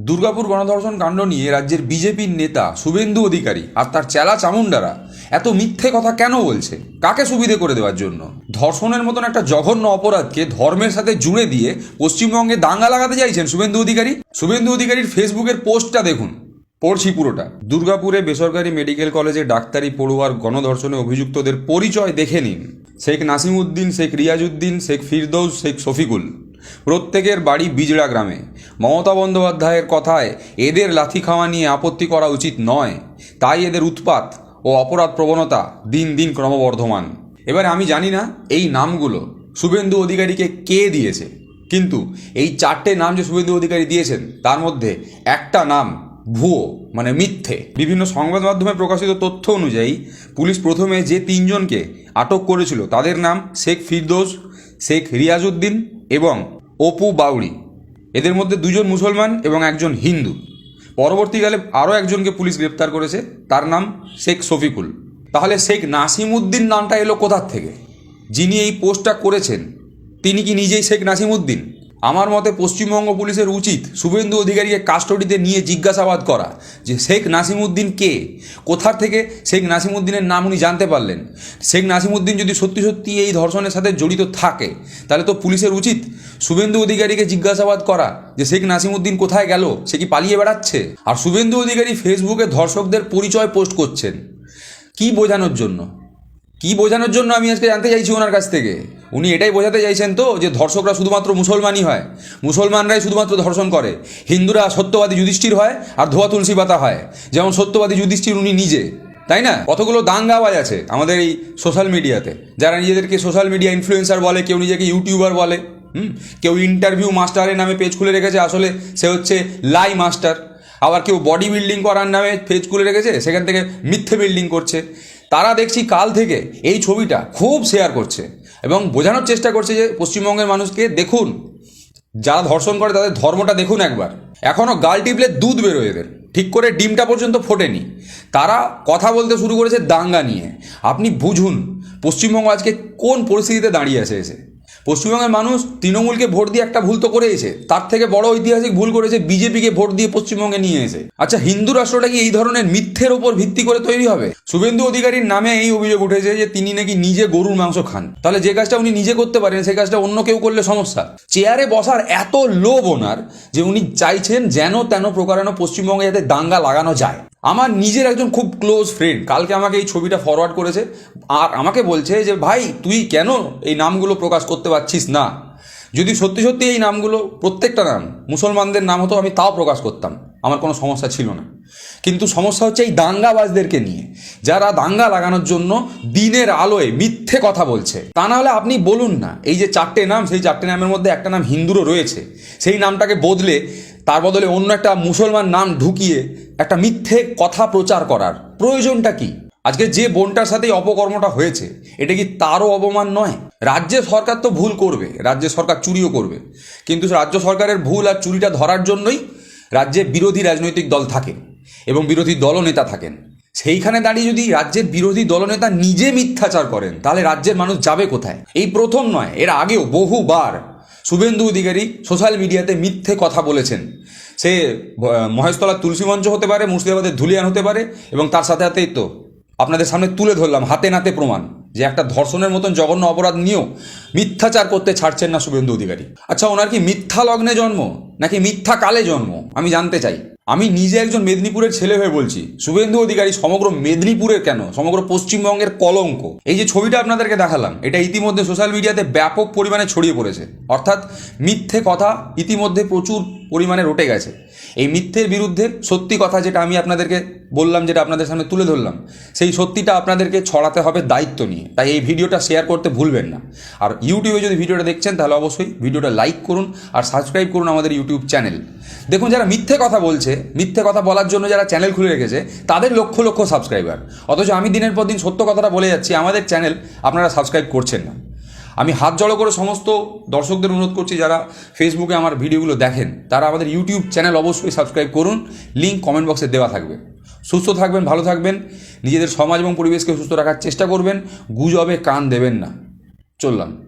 দুর্গাপুর গণধর্ষণ কাণ্ড নিয়ে রাজ্যের বিজেপির নেতা শুভেন্দু অধিকারী আর তার চেলা চামুন্ডারা এত মিথ্যে কথা কেন বলছে? কাকে সুবিধে করে দেওয়ার জন্য? ধর্ষণের মতন একটা জঘন্য অপরাধকে ধর্মের সাথে জুড়ে দিয়ে পশ্চিমবঙ্গে দাঙ্গা লাগাতে চাইছেন শুভেন্দু অধিকারী? শুভেন্দু অধিকারীর ফেসবুকের পোস্টটা দেখুন। পড়ছি পুরোটা। দুর্গাপুরে বেসরকারি মেডিকেল কলেজে ডাক্তারি পড়ুয়ার গণধর্ষণে অভিযুক্তদের পরিচয় দেখে নিন। শেখ নাসিমউদ্দিন শেখ রিয়াজউদ্দিন শেখ ফিরদৌস, শেখ শফিকুল। প্রত্যেকের বাড়ি বিজড়া গ্রামে। মমতা বন্দ্যোপাধ্যায়ের কথায় এদের লাথি খাওয়া নিয়ে আপত্তি করা উচিত নয়। তাই এদের উৎপাত ও অপরাধ প্রবণতা দিন দিন ক্রমবর্ধমান। এবারে আমি জানি না এই নামগুলো। শুভেন্দু অধিকারীকে কে দিয়েছে? কিন্তু এই চারটে নাম যে শুভেন্দু অধিকারী দিয়েছেন, তার মধ্যে একটা নাম ভুয়ো মানে মিথ্যে। বিভিন্ন সংবাদ মাধ্যমে প্রকাশিত তথ্য অনুযায়ী পুলিশ প্রথমে যে তিনজনকে আটক করেছিল, তাদের নাম শেখ ফিরদোস, শেখ রিয়াজউদ্দিন এবং অপু বাউড়ি। এদের মধ্যে দুজন মুসলমান এবং একজন হিন্দু। পরবর্তীকালে আরও একজনকে পুলিশ গ্রেপ্তার করেছে, তার নাম শেখ শফিকুল। তাহলে শেখ নাসিমুদ্দিন নামটা এলো কোথার থেকে? যিনি এই পোস্টটা করেছেন, তিনি কি নিজেই শেখ নাসিমউদ্দিন আমার মতে পশ্চিমবঙ্গ পুলিশের উচিত শুভেন্দু অধিকারীকে কাস্টডিতে নিয়ে জিজ্ঞাসাবাদ করা যে শেখ নাসিমউদ্দিন কে? কোথার থেকে শেখ নাসিমউদ্দিনের নাম উনি জানতে পারলেন? শেখ নাসিমউদ্দিন যদি সত্যি সত্যি এই ধর্ষণের সাথে জড়িত থাকে, তাহলে তো পুলিশের উচিত শুভেন্দু অধিকারীকে জিজ্ঞাসাবাদ করা যে শেখ নাসিমউদ্দিন কোথায় গেল? সে কি পালিয়ে বেড়াচ্ছে? আর শুভেন্দু অধিকারী ফেসবুকে ধর্ষকদের পরিচয় পোস্ট করছেন। কি বোঝানোর জন্য? কি বোঝানোর জন্য আমি আজকে জানতে চাইছি ওনার কাছ থেকে? উনি এটাই বোঝাতে চাইছেন তো যে ধর্ষকরা শুধুমাত্র মুসলমানই হয়। মুসলমানরাই শুধুমাত্র ধর্ষণ করে। হিন্দুরা সত্যবাদী যুধিষ্ঠির হয় আর ধোয়া তুলসী পাতা হয়। যেমন সত্যবাদী যুধিষ্ঠির উনি নিজে। তাই না? কতগুলো দাঙ্গাবাজ আছে আমাদের এই সোশ্যাল মিডিয়াতে যারা নিজেদেরকে সোশ্যাল মিডিয়া ইনফ্লুয়েন্সার বলে, কেউ নিজেকে ইউটিউবার বলে, হুম? কেউ ইন্টারভিউ মাস্টারের নামে পেজ খুলে রেখেছে, আসলে সে হচ্ছে লাই মাস্টার আবার কেউ বডি বিল্ডিং করার নামে পেজ খুলে রেখেছে, সেখান থেকে মিথ্যে বিল্ডিং করছে। তারা দেখছি কাল থেকে এই ছবিটা খুব শেয়ার করছে এবং বোঝানোর চেষ্টা করছে যে পশ্চিমবঙ্গের মানুষকে দেখুন, যারা ধর্ষণ করে তাদের ধর্মটা দেখুন একবার। এখনও গাল টিপলে দুধ বেরোয় এদের। ঠিক করে ডিমটা পর্যন্ত ফোটেনি। তারা কথা বলতে শুরু করেছে দাঙ্গা নিয়ে। আপনি বুঝুন, পশ্চিমবঙ্গ আজকে কোন পরিস্থিতিতে দাঁড়িয়ে আছে এসে? পশ্চিমবঙ্গের মানুষ তৃণমূলকে ভোট দিয়ে একটা ভুল তো করেছে তার থেকে বড় ঐতিহাসিক ভুল করেছে বিজেপিকে ভোট দিয়ে পশ্চিমবঙ্গে নিয়ে এসে। আচ্ছা হিন্দু রাষ্ট্রটা কি এই ধরনের মিথ্যের ওপর ভিত্তি করে তৈরি হবে? শুভেন্দু অধিকারীর নামে এই অভিযোগ উঠেছে যে তিনি নাকি নিজে গরুর মাংস খান। তাহলে যে কাজটা উনি নিজে করতে পারেন, সেই কাজটা অন্য কেউ করলে সমস্যা। চেয়ারে বসার এত লোভ ওনার যে উনি চাইছেন যেন তেন প্রকারানো পশ্চিমবঙ্গে যাতে দাঙ্গা লাগানো যায়। আমার নিজের একজন খুব ক্লোজ ফ্রেন্ড কালকে আমাকে এই ছবিটা ফরওয়ার্ড করেছে, আর আমাকে বলছে যে, ভাই, তুই কেন এই নামগুলো প্রকাশ করতে পারছিস না? যদি সত্যি সত্যি এই নামগুলো, প্রত্যেকটা নাম, মুসলমানদের নাম হতো, আমি তাও প্রকাশ করতাম। আমার কোনো সমস্যা ছিল না। কিন্তু সমস্যা হচ্ছে এই দাঙ্গাবাজদেরকে নিয়ে, যারা দাঙ্গা লাগানোর জন্য দিনের আলোয় মিথ্যে কথা বলছে। তা না হলে আপনি বলুন না, এই যে চারটে নাম, সেই চারটে নামের মধ্যে একটা নাম হিন্দুরও রয়েছে, সেই নামটাকে বদলে তার বদলে অন্য একটা মুসলমান নাম ঢুকিয়ে একটা মিথ্যে কথা প্রচার করার। প্রয়োজনটা কি? আজকে যে বোনটার সাথে অপকর্মটা হয়েছে, এটা কি তারও অপমান নয়? রাজ্যের সরকার তো ভুল করবে রাজ্য সরকার চুরিও করবে। কিন্তু রাজ্য সরকারের ভুল আর চুরিটা ধরার জন্যই রাজ্যে বিরোধী রাজনৈতিক দল থাকে এবং বিরোধী দলনেতা থাকেন। সেইখানে দাঁড়িয়ে যদি রাজ্যের বিরোধী দলনেতা নিজে মিথ্যাচার করেন, তাহলে রাজ্যের মানুষ যাবে কোথায়? এই প্রথম নয়, এর আগেও বহুবার শুভেন্দু অধিকারী সোশ্যাল মিডিয়াতে মিথ্যে কথা বলেছেন। সে মহেশতলার তুলসী মঞ্চ হতে পারে, মুর্শিদাবাদের ধুলিয়ান হতে পারে এবং তার সাথে সাথেই তো আপনাদের সামনে তুলে ধরলাম, হাতে নাতে প্রমাণ যে একটা ধর্ষণের মতন জঘন্য অপরাধ নিয়েও মিথ্যাচার করতে ছাড়ছেন না শুভেন্দু অধিকারী। আচ্ছা ওনার কি মিথ্যা লগ্নে জন্ম নাকি মিথ্যা কালে জন্ম? আমি জানতে চাই। আমি নিজে একজন মেদিনীপুরের ছেলে হয়ে বলছি। শুভেন্দু অধিকারী সমগ্র মেদিনীপুরের কেন? সমগ্র পশ্চিমবঙ্গের কলঙ্ক। এই যে ছবিটা আপনাদেরকে দেখালাম, এটা ইতিমধ্যে সোশ্যাল মিডিয়াতে ব্যাপক পরিমাণে ছড়িয়ে পড়েছে। অর্থাৎ মিথ্যে কথা ইতিমধ্যে প্রচুর পরিমাণে রটে গেছে। এই মিথ্যের বিরুদ্ধে সত্যি কথা যেটা আমি আপনাদেরকে বললাম, যেটা আপনাদের সামনে তুলে ধরলাম, সেই সত্যিটা আপনাদেরকে ছড়াতে হবে দায়িত্ব নিয়ে। তাই এই ভিডিওটা শেয়ার করতে ভুলবেন না। আর ইউটিউবে যদি ভিডিওটা দেখছেন, তাহলে অবশ্যই ভিডিওটা লাইক করুন আর সাবস্ক্রাইব করুন আমাদের ইউটিউব চ্যানেল। দেখুন, যারা মিথ্যে কথা বলছে, মিথ্যে কথা বলার জন্য যারা চ্যানেল খুলে রেখেছে, তাদের লক্ষ লক্ষ সাবস্ক্রাইবার। অথচ আমি দিনের পর দিন সত্য কথাটা বলে যাচ্ছি, আমাদের চ্যানেল আপনারা সাবস্ক্রাইব করছেন না। আমি হাত জড়ো করে সমস্ত দর্শকদের অনুরোধ করছি যারা ফেসবুকে আমার ভিডিওগুলো দেখেন, তারা আমাদের ইউটিউব চ্যানেল অবশ্যই সাবস্ক্রাইব করুন লিঙ্ক কমেন্ট বক্সে দেওয়া থাকবে। সুস্থ থাকবেন, ভালো থাকবেন, নিজেদের সমাজ এবং পরিবেশকে সুস্থ রাখার চেষ্টা করবেন, গুজবে কান দেবেন না। চললাম।